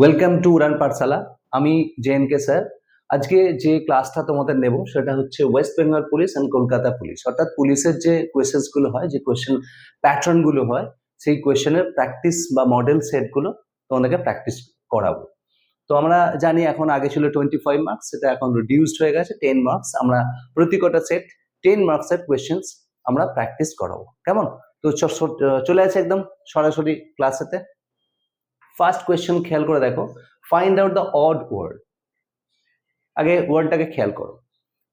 Welcome to উড়ান পাঠশালা আমি J জেএনকে sir. আজকে যে ক্লাসটা তোমাদের নেব, সেটা হচ্ছে West Bengal police and Kolkata police অর্থাৎ পুলিশের যে কোয়েশ্চেন্সগুলো হয়, যে কোয়েশ্চেন প্যাটার্নগুলো হয়, সেই কোয়েশ্চেনের প্র্যাকটিস বা মডেল সেটগুলো তোমাদেরকে প্র্যাকটিস করাবো। তো আমরা জানি এখন আগে ছিল টোয়েন্টি ফাইভ মার্কস সেটা এখন রিডিউসড হয়ে গেছে টেন মার্কস আমরা প্রতি কটা সেট টেন মার্কসের কোয়েশ্চেন্স আমরা প্র্যাকটিস করাবো। কেমন? তো চলে আছে একদম সরাসরি ক্লাসেতে ফার্স্ট কোয়েশ্চেন খেয়াল করে দেখো। Find out the odd word আগে ওয়ার্ডটাকে খেয়াল করো।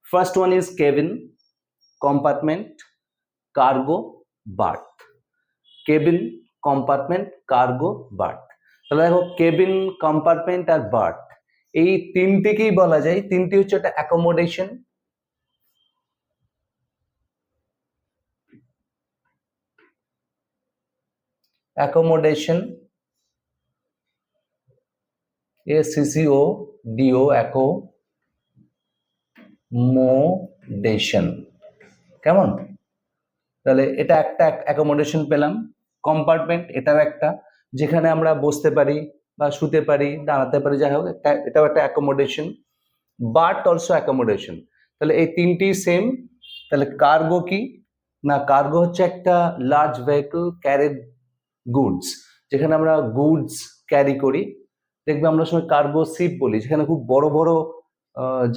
First one is cabin compartment cargo berth cabin compartment cargo berth তাহলে দেখো কেবিন কম্পার্টমেন্ট আর বার্থ এই তিনটিকেই বলা যায়। তিনটি হচ্ছে একটা অ্যাকোমোডেশন অ্যাকোমোডেশন এ সিসিও ডিও অ্যাকো মোডেশন কেমন? তাহলে এটা একটা অ্যাকোমোডেশন পেলাম। কম্পার্টমেন্ট এটাও একটা। যেখানে আমরা বসতে পারি বা শুতে পারি, দাঁড়াতে পারি, যাই হোক, একটা, এটাও একটা অ্যাকোমোডেশন বাট অলসো অ্যাকোমোডেশন তাহলে এই তিনটি সেম তাহলে কার্গো কি? না কার্গো হচ্ছে একটা লার্জ ভেহিকল ক্যারিড গুডস যেখানে আমরা গুডস ক্যারি করি। দেখবে আমরা সময় কার্গো শিপ বলি, যেখানে খুব বড় বড়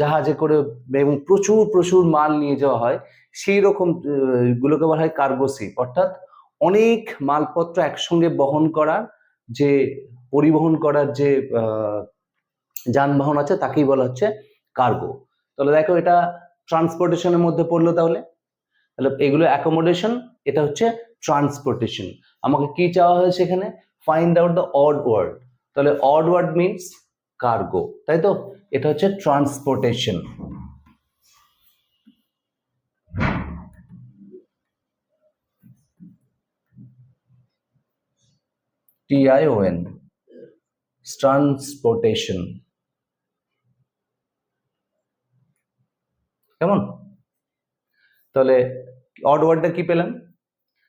জাহাজে করে এবং প্রচুর প্রচুর মাল নিয়ে যাওয়া হয় সেই রকম গুলোকে বলা হয় কার্গো শিপ অর্থাৎ অনেক মালপত্র একসঙ্গে বহন করার যে পরিবহন করার যে যানবাহন আছে, তাকেই বলা হচ্ছে কার্গো তাহলে দেখো এটা ট্রান্সপোর্টেশনের মধ্যে পড়ল তাহলে। তাহলে এগুলো অ্যাকোমোডেশন এটা হচ্ছে ট্রান্সপোর্টেশন আমাকে কি চাওয়া হয়েছে এখানে find out the odd word তাহলে অড ওয়ার্ড মিনস কার্গো তাই তো? এটা হচ্ছে ট্রান্সপোর্টেশন টিআইওএন ট্রান্সপোর্টেশন কেমন? তাহলে অড ওয়ার্ডটা কি পেলাম?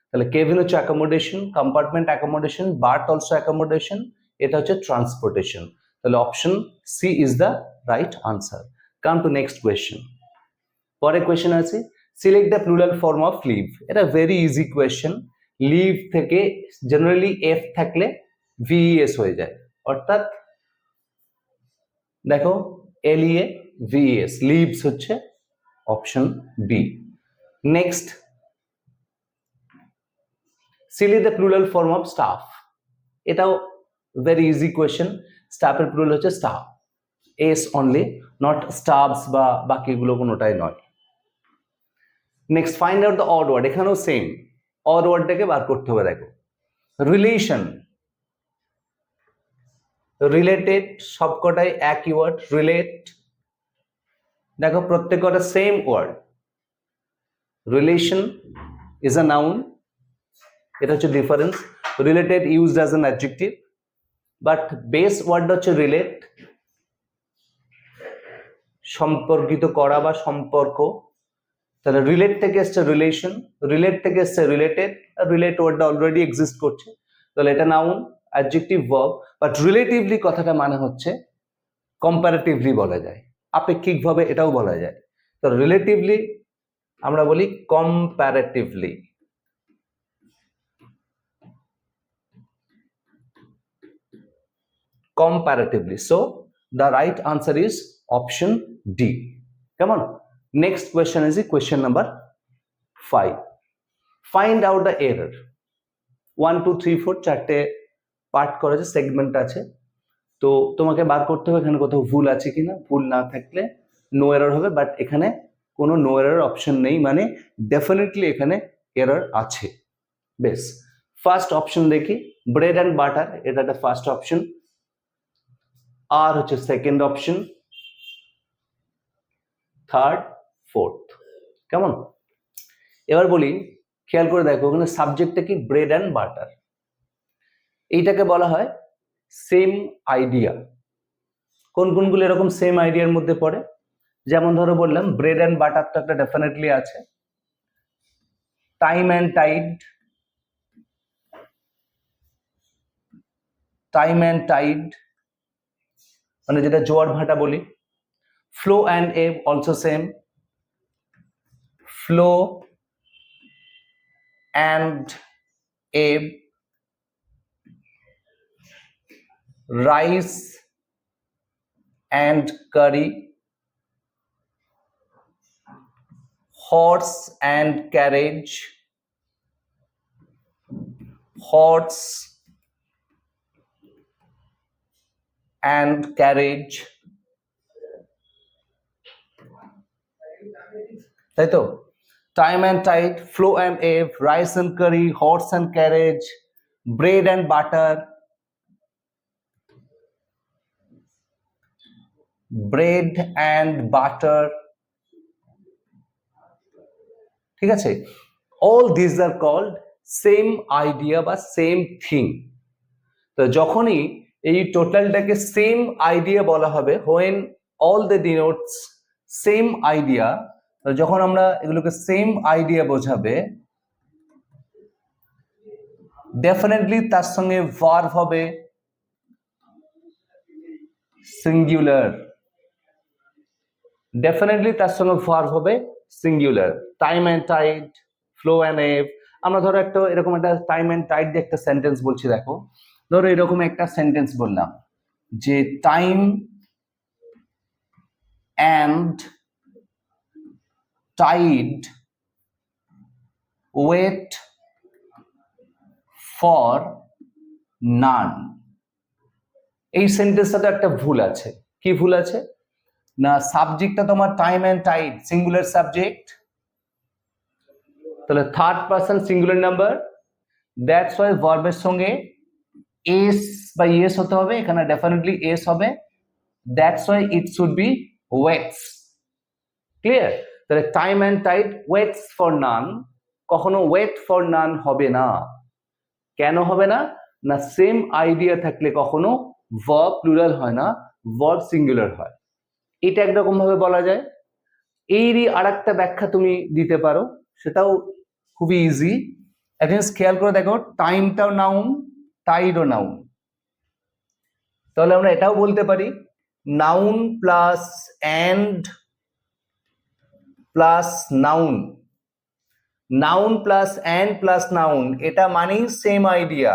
তাহলে কেবিন হচ্ছে accommodation compartment accommodation berth also accommodation এটা হচ্ছে ট্রান্সপোর্টেশন তাহলে option C is the right answer come to next question পরে কোয়েশ্চেন আছে। Select the plural form of leave এটা ভেরি ইজি কোয়েশ্চেন লিভ থেকে জেনারেলি এফ থাকলে VS হয়ে যায়। অর্থাৎ দেখো এলইএ ভিএস লিভস হচ্ছে option B next select the plural form of staff এটাও ভেরি ইজি কোয়েশ্চেন স্টাফের প্লুরাল হচ্ছে staff S only not staffs বা বাকিগুলো কোনোটাই নয়। Next find out the odd word এখানেও সেম অড ওয়ার্ডটাকে বার করতে হবে, দেখো। রিলেশন রিলেটেড সবকটাই একই ওয়ার্ড রিলেট দেখো প্রত্যেক কটা same word relation is a noun এটা হচ্ছে difference related used as adjective but base ওয়ার্ডটা হচ্ছে রিলেট, সম্পর্কিত করা বা সম্পর্ক। তাহলে রিলেট থেকে এসছে রিলেশন, রিলেট থেকে এসছে রিলেটেড রিলেট ওয়ার্ডটা অলরেডি এক্সিস্ট করছে। তাহলে এটা noun adjective verb but relatively কথাটা মানে হচ্ছে কম্পারেটিভলি বলা যায়, আপেক্ষিকভাবে এটাও বলা যায়। তো রিলেটিভলি আমরা বলি comparatively comparatively. So, the right answer is option D. Come on. Next question is the question number five. Find out the error. One two three four চারটে পার্ট করা আছে সেগমেন্ট আছে তো তোমাকে বার করতে হবে এখানে কোথাও ভুল আছে কিনা ভুল না থাকলে নো এরর হবে বাট এখানে কোনো নো এরর অপশন নেই মানে ডেফিনেটলি এখানে এরর আছে বেশ ফার্স্ট অপশন দেখি ব্রেড অ্যান্ড বাটার এটা একটা ফার্স্ট অপশন আর হচ্ছে সেকেন্ড অপশন থার্ড ফোর্থ কেমন? এবার বলি, খেয়াল করে দেখো ওখানে সাবজেক্টটা কি? ব্রেড অ্যান্ড বাটার এইটাকে বলা হয় সেম আইডিয়া কোন কোনগুলো এরকম সেম আইডিয়ার মধ্যে পড়ে? যেমন ধরো বললাম ব্রেড অ্যান্ড বাটার তো একটা ডেফিনেটলি আছে। Time and tide time and tide মানে যেটা জোয়ার ভাটা বলি flow and ebb also same flow and ebb rice and curry horse and carriage horse and carriage. তাই তো? Time and tide flow and ebb rice and curry horse and carriage bread and butter bread and butter ঠিক আছে? All this are called same idea বা same thing তো যখনই এই টোটালটাকে same idea বলা হবে when all the denotes same idea যখন আমরা এগুলোকে সেম আইডিয়া বোঝাবে ডেফিনেটলি তার সঙ্গে ভার্ভ হবে সিঙ্গুলার ডেফিনেটলি তার সঙ্গে ভার্ভ হবে singular time and tide flow and ebb আমরা ধরো একটা এরকম একটা টাইম অ্যান্ড টাইড দিয়ে একটা সেন্টেন্স বলছি, দেখো। ধরো এরকম একটা সেন্টেন্স বললাম যে time and tide wait for none এই সেন্টেন্সটাতে একটা ভুল আছে। কি ভুল আছে? না সাবজেক্টটা তোমার time and tide singular subject তাহলে third person singular number that's why ভার্বের সঙ্গে এস বা ইয়েস হতে হবে, এখানে ডেফিনেটলি এস হবে। That's why it should be waits clear তাহলে time and tide waits for none কখনো ওয়েট ফর নান হবে না। কেন হবে না? না সেম আইডিয়া থাকলে কখনো ভার্ব প্লুরাল হয় না ভার্ব সিঙ্গুলার হয়। এটা একরকম ভাবে বলা যায়। এরই আর একটা ব্যাখ্যা তুমি দিতে পারো, সেটাও খুবই ইজি এখন খেয়াল করে দেখো টাইমটাও নাউন টাইডও নাউন তাহলে আমরা এটাও বলতে পারি, noun plus and plus noun. Noun plus and plus noun, এটা মানেই সেম আইডিয়া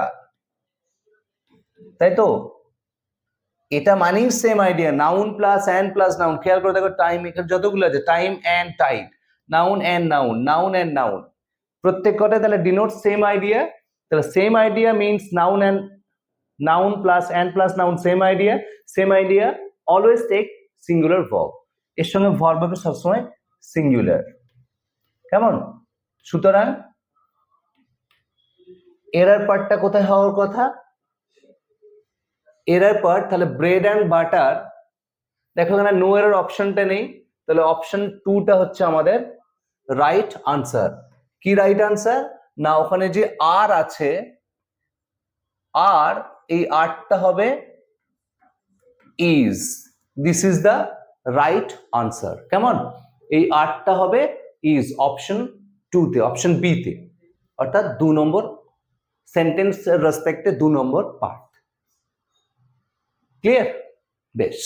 তাই তো? এটা মানেই same idea noun plus and plus noun, খেয়াল করে দেখো টাইম এখানে যতগুলো আছে time and tide noun and noun noun and noun. প্রত্যেক কটায় তাহলে ডিনোট সেম আইডিয়া তাহলে same idea means noun and noun plus and plus noun same idea same idea always take singular verb এর সঙ্গে verb হবে সবসময় singular কেমন? সুতরাং এরার পার্টটা কোথায় হওয়ার কথা? এরার পার্ট তাহলে ব্রেড অ্যান্ড বাটার দেখো এখানে নো এরার অপশনটা নেই, তাহলে অপশন টুটা হচ্ছে আমাদের রাইট আনসার কি রাইট আনসার না, ওখানে যে আর আছে আর এই আরটা হবে is this is the right answer কেমন? এই আরটা হবে ইজ অপশন টুতে অপশন বিতে অর্থাৎ দু নম্বর সেন্টেন্স রেসপেক্টে দু নম্বর পার্ট ক্লিয়ার বেশ।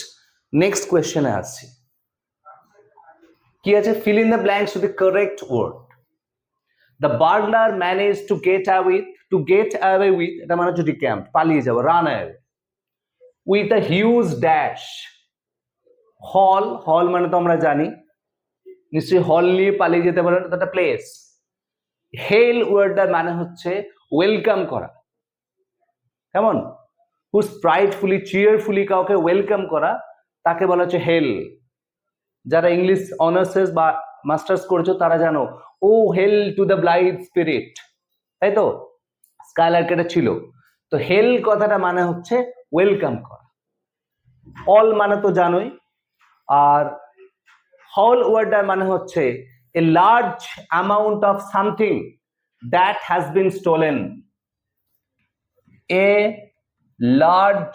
নেক্সট কোয়েশ্চেনে আসছি। কি আছে? Fill in the blanks with correct word the burglar manage to get with to get away with এটা মানে হচ্ছে ক্যাম্প পালিয়ে যাব run away with a huge dash হল হল মানে তো আমরা জানি, নিশ্চয়ই হল নিয়ে পালিয়ে যেতে পারেন একটা প্লেস হেল ওয়ার্ডটার মানে হচ্ছে ওয়েলকাম করা। কেমন? হুস প্রাইডফুলি চিয়ারফুলি কাউকে ওয়েলকাম করা, তাকে বলা হচ্ছে হেল যারা ইংলিশ অনার্সেস বা মাস্টার্স করেছ, তারা জানো ও hail to the blithe spirit. তাই তো? স্কাইলার্ক এটা ছিল। তো হেল কথাটা মানে হচ্ছে ওয়েলকাম করা। অল মানে তো জানোই। আর হল ওয়ার্ডার মানে হচ্ছে a large amount of something that has been stolen. A large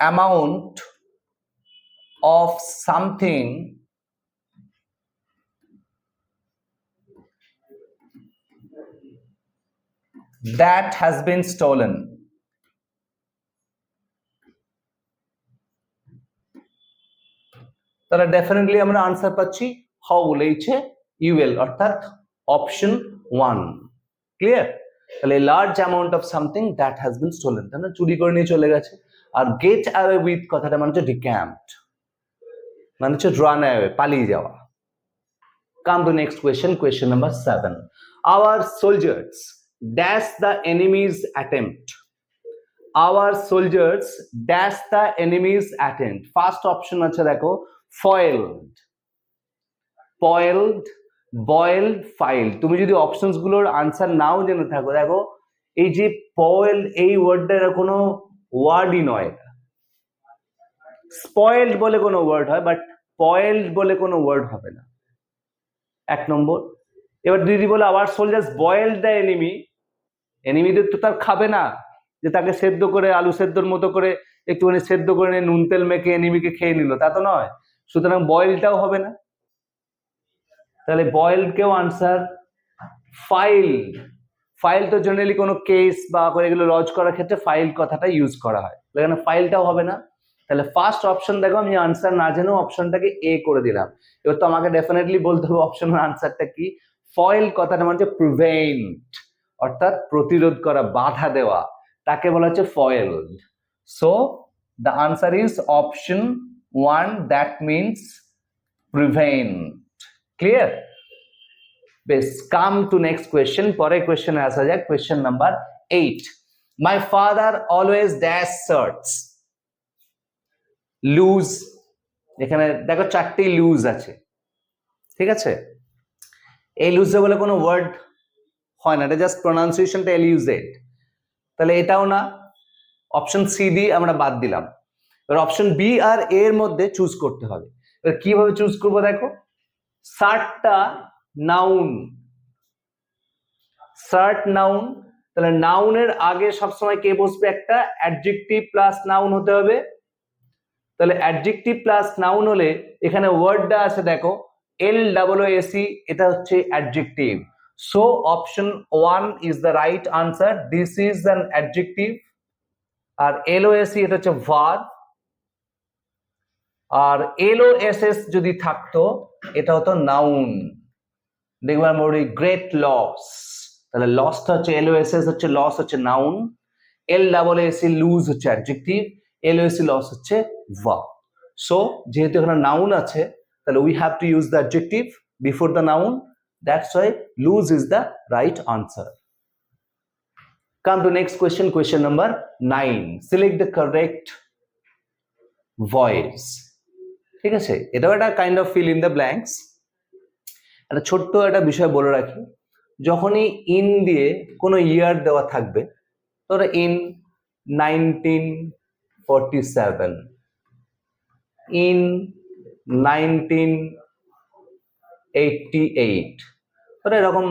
amount of something that has been stolen. তাহলে ডেফিনেটলি আমরা আনসার পাচ্ছি হ বলেইছে ইউএল অর্থাৎ অপশন ওয়ান ক্লিয়ার তাহলে large amount of something that has been stolen তাহলে চুরি করে নিয়ে চলে গেছে। আর গেট অ্যাওয়ে উইথ কথাটা মানে হচ্ছে ডিক্যাম্পড মানে হচ্ছে রান অ্যাওয়ে পালিয়ে যাওয়া। Come to next question question number seven our soldiers dash the enemies attempt our soldiers dash the enemies attempt first option আছে দেখো ফয়েলড পয়েলড বয়েলড ফাইল তুমি যদি অপশনসগুলোর আনসার নাও জেনে থাকো, দেখো, এই যে পয়েল এই ওয়ার্ডটার কোনো ওয়ার্ডই নয়। স্পয়েলড বলে কোনো ওয়ার্ড হয় বাট পয়েলড বলে কোনো ওয়ার্ড হবে না। এক নম্বর। এবার দিদি বলে, আবার সোলজার্স বয়েলড দ্য এনিমি এনিমিদের তো তার খাবে না, যে তাকে সেদ্ধ করে, আলু সেদ্ধর মতো করে, একটুখানি সেদ্ধ করে নিয়ে নুন তেল মেখে এনিমিকে খেয়ে নিল। তা তো নয়। সুতরাং বয়েলটাও হবে না। তাহলে বয়েলড কেও আনসার ফাইল ফাইল তো জেনারেলি কোনো কেস বা এগুলো লজ করার ক্ষেত্রে ফাইল কথাটা ইউজ করা হয়। এখানে ফাইলটাও হবে না। তাহলে ফার্স্ট অপশন দেখো, আমি আনসার না জেনেও অপশনটাকে এ করে দিলাম। এবার তো আমাকে ডেফিনেটলি বলতে হবে অপশনের আনসারটা কি? ফয়েল কথাটা মানে হচ্ছে প্রিভেন্ট অর্থাৎ প্রতিরোধ করা, বাধা দেওয়া। তাকে বলা হচ্ছে foil so the answer is option one that means prevent clear বেশ কাম টু নেক্সট কোয়েশ্চেন পরে কোয়েশ্চেনে আসা যাক question number eight my father always dash shirts loose এখানে দেখো চারটি লুজ আছে, ঠিক আছে? এই লুজে বলে কোনো ওয়ার্ড হয় না, এটা জাস্ট প্রোনাউন্সিয়েশনটা এলিউজেড তাহলে এটাও না অপশন সি ডি আমরা বাদ দিলাম। এবার অপশন বি আর এর মধ্যে চুজ করতে হবে। এবার কীভাবে চুজ করব দেখো? সার্টটা নাউন সার্ট নাউন তাহলে নাউনের আগে সবসময় কে বসবে একটা? অ্যাডজেক্টিভ প্লাস নাউন হতে হবে। তাহলে অ্যাডজেক্টিভ প্লাস নাউন হলে এখানে ওয়ার্ডটা আছে দেখো এল ডাবল এসি এটা হচ্ছে adjective so option one is the right answer this is an adjective R LOSE এটা হচ্ছে ভার্ব আর এলওএসএস যদি থাকতো, এটা হতো নাউন দেখবে আমরা বলি গ্রেট লস তাহলে লসটা হচ্ছে এলও এস এস হচ্ছে লস হচ্ছে noun L double SE loose হচ্ছে অ্যাডজেক্টিভ এলওএসি লস হচ্ছে ভার্ব সো যেহেতু এখানে নাউন আছে তাহলে we have to use the adjective before the noun that's why loose is the right answer Come to next question, question number nine. Select the correct voice. ঠিক আছে? এটাও একটা kind of fill in the blanks একটা ছোট্ট একটা বিষয় বলে রাখি। যখনই ইন দিয়ে কোনো ইয়ার দেওয়া থাকবে ধরো in nineteen forty seven in nineteen eighty eight ধরো এরকম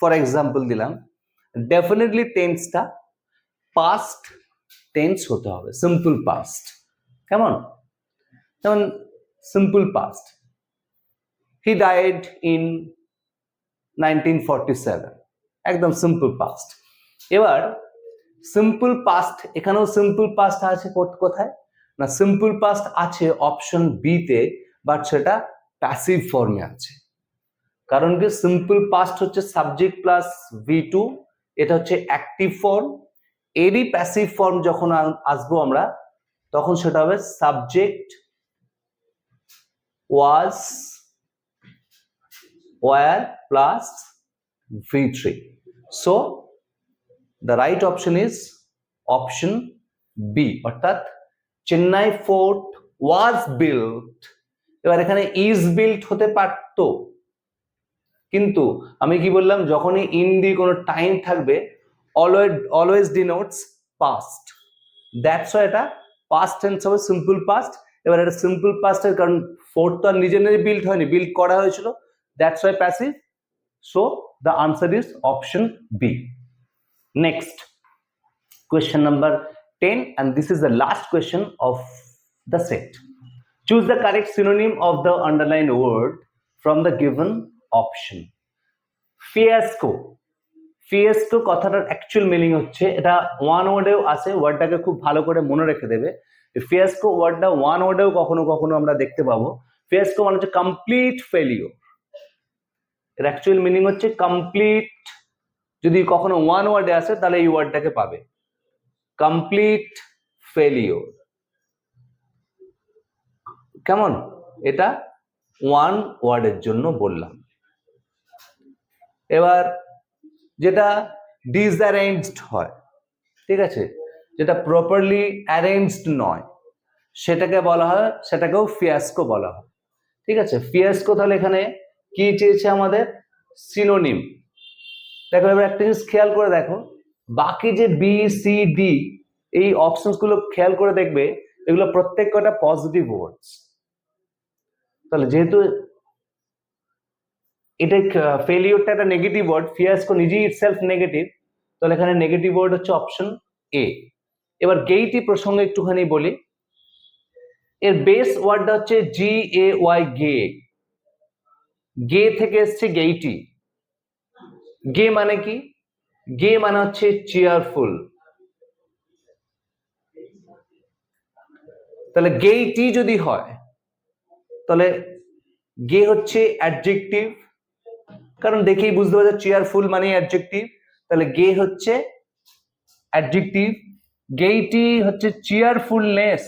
ফর এক্সাম্পল দিলাম। ডেফিনেটলি টেন্সটা পাস্ট টেন্স হতে হবে। সিম্পল পাস্ট কেমন? যেমন simple past he died in nineteen forty seven একদম সিম্পল পাস্ট এবার সিম্পল পাস্ট এখানেও সিম্পল পাস্ট আছে কোথ- কোথায়? না সিম্পল পাস্ট আছে অপশন বিতে বাট সেটা প্যাসিভ ফর্মে আছে। কারণ কি সিম্পল পাস্ট হচ্ছে সাবজেক্ট প্লাস ভি টু এটা হচ্ছে অ্যাক্টিভ ফর্ম এরই প্যাসিভ ফর্ম যখন আসব আমরা, তখন সেটা হবে subject was were plus V three so the right option is option B অর্থাৎ চেন্নাই ফোর্ট ওয়াজ বিল্ট এবার এখানে ইজ বিল্ট হতে পারতো। কিন্তু আমি কি বললাম, যখনই ইন দিয়ে কোনো টাইম থাকবে always always denotes past that's এটা পাস্ট টেন্স হবে সিম্পল পাস্ট এবার এটা সিম্পল পাস্টের কারণ ফোর্থ তো আর নিজে নিজে বিল্ড হয়নি বিল্ড করা হয়েছিল। That's why passive so the answer is option B next question number 10 and this is the last question of the set choose the correct synonym of the underlined word from the given option fiasco fiasco কথাটার actual meaning হচ্ছে এটা one ওয়ার্ডেও আছে ওয়ার্ডটাকে খুব ভালো করে মনে রেখে দেবে ফিয়াস্কো ওয়ার্ডটা ওয়ান ওয়ার্ডেও কখনো কখনো আমরা দেখতে পাবো ফিয়াসকো মানে হচ্ছে কমপ্লিট ফেলিওর এর অ্যাকচুয়াল মিনিং হচ্ছে কমপ্লিট যদি কখনো ওয়ান ওয়ার্ডে আসে, তাহলে এই ওয়ার্ডটাকে পাবে। কমপ্লিট ফেলিওর কেমন? এটা ওয়ান ওয়ার্ডের জন্য বললাম। এবার যেটা ডিসঅ্যারেঞ্জড হয়, ঠিক আছে? যেটা প্রপারলি অ্যারেঞ্জড নয়, সেটাকে বলা হয়, সেটাকেও ফিয়াস্কো বলা হয়। ঠিক আছে? ফিয়াস্কো তাহলে এখানে কি চেয়েছে আমাদের? সিনোনিম দেখো, এবার একটা জিনিস খেয়াল করে দেখো। বাকি যে বি সি ডি এই অপশনসগুলো খেয়াল করে দেখবে, এগুলো প্রত্যেক কটা পজিটিভ ওয়ার্ডস তাহলে যেহেতু এটা ফেলিওরটা একটা নেগেটিভ ওয়ার্ড ফিয়াসকো নিজেই ইটসেলফ নেগেটিভ তাহলে এখানে নেগেটিভ ওয়ার্ড হচ্ছে অপশন এ এবার গেইটি প্রসঙ্গে একটুখানি বলি। এর বেস ওয়ার্ডটা হচ্ছে জি এ ওয়াই গে গে থেকে এসছে গেইটি গে মানে কি? গে মানে হচ্ছে চেয়ারফুল তাহলে গেইটি যদি হয়, তাহলে গে হচ্ছে অ্যাডজেক্টিভ কারণ দেখেই বুঝতে পারছ চেয়ারফুল মানে অ্যাডজেক্টিভ তাহলে গে হচ্ছে অ্যাডজেক্টিভ গেইটি হচ্ছে চেয়ারফুলনেস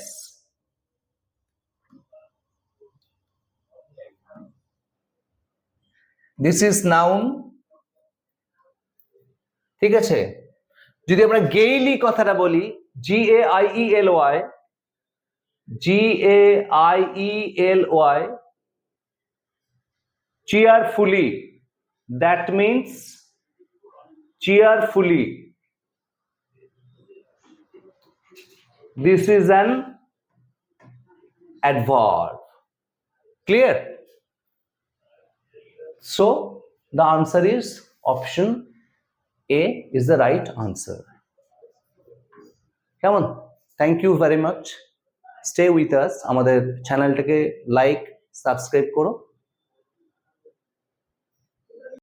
দিস ইজ নাউন ঠিক আছে যদি আমরা গেইলি কথাটা বলি G A I E L Y G A I E L Y cheerfully that means cheerfully this is an adverb clear so the answer is option a is the right answer. কেমন thank you very much stay with us আমাদের চ্যানেলটাকে like subscribe করো।